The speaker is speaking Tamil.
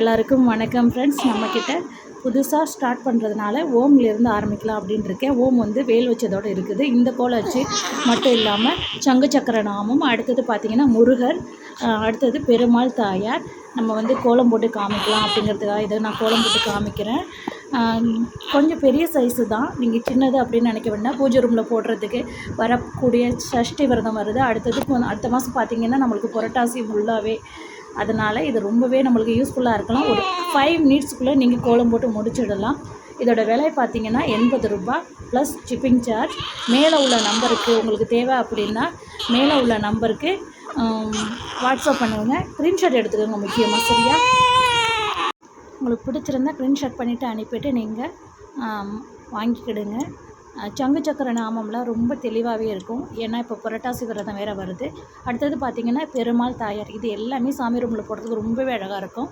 எல்லாருக்கும் வணக்கம் ஃப்ரெண்ட்ஸ் நம்மக்கிட்ட புதுசாக ஸ்டார்ட் பண்ணுறதுனால ஓம்லேருந்து ஆரம்பிக்கலாம் அப்படின்னு இருக்கேன் ஓம் வந்து வேல் வச்சதோடு இருக்குது. இந்த கோலை வச்சு மட்டும் இல்லாமல் சங்கு சக்கர நாமம் அடுத்தது பார்த்திங்கன்னா முருகர் அடுத்தது பெருமாள் தாயார். நம்ம வந்து கோலம் போட்டு காமிக்கலாம் அப்படிங்கிறதுக்காக இதை நான் கோலம் போட்டு காமிக்கிறேன். கொஞ்சம் பெரிய சைஸு தான். நீங்கள் சின்னது அப்படின்னு நினைக்க வேண்டாம். பூஜை ரூமில் போடுறதுக்கு வரக்கூடிய சஷ்டி விரதம் வருது. அடுத்தது அடுத்த மாதம் பார்த்தீங்கன்னா நம்மளுக்கு புரட்டாசி ஃபுல்லாகவே அதனால் இது ரொம்பவே நம்மளுக்கு யூஸ்ஃபுல்லாக இருக்கலாம். ஒரு ஃபைவ் மினிட்ஸ்க்குள்ளே நீங்கள் கோலம் போட்டு முடிச்சிடலாம். இதோட விலை பார்த்தீங்கன்னா எண்பது ரூபா ப்ளஸ் ஷிப்பிங் சார்ஜ் மேலே உள்ள நம்பருக்கு உங்களுக்கு தேவை அப்படின்னா மேலே உள்ள நம்பருக்கு வாட்ஸ்அப் பண்ணுங்க. ஸ்க்ரீன்ஷாட் எடுத்துக்கோங்க முக்கியமாக சரியா? உங்களுக்கு பிடிச்சிருந்தா ஸ்க்ரீன்ஷாட் பண்ணிவிட்டு அனுப்பிட்டு நீங்கள் வாங்கிக்கிடுங்க. சங்கு சக்கர நாமம்லாம் ரொம்ப தெளிவாகவே இருக்கும். ஏன்னா இப்போ புரட்டாசி விரதம் வேறு வருது. அடுத்தது பார்த்திங்கன்னா பெருமாள் தாயார். இது எல்லாமே சாமி ரூமில் போடுறதுக்கு ரொம்பவே அழகாக இருக்கும்.